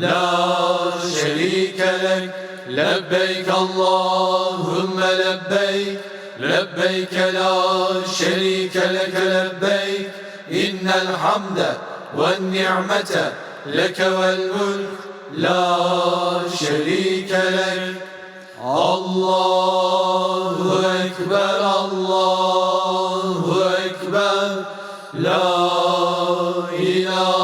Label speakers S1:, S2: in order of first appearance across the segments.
S1: لا شريك لك. لبيك اللهم لبيك. لبيك لا شريك لك. لبيك. إن الحمد والنعمة لك والملك. لا شريك لك. الله أكبر الله أكبر. لا إله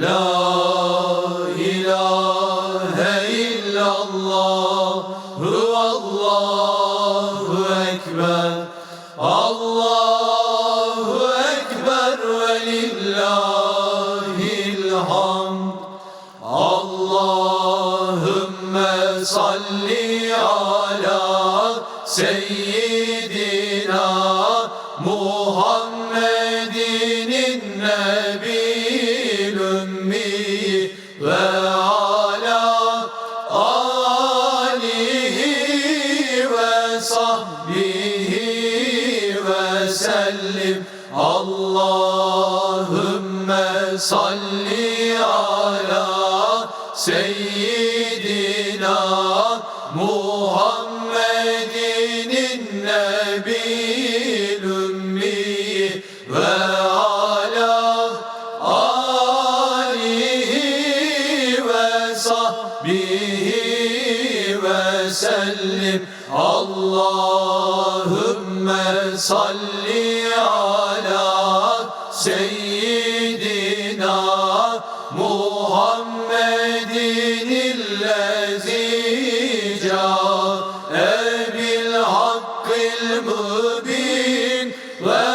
S1: La ilahe illallah Hu Allahu Ekber. Allahu Ekber ve lillahil hamd. Allahümme salli ala seyyidina Muhammedinin nebi. Allahümme salli ala seyyidina Muhammedinin nebil ümmi ve ala alihi ve sahbihi ve sellim. Allahümme salli ala Seyyidina Muhammedin illezi ca'e bil hakkil mübin ve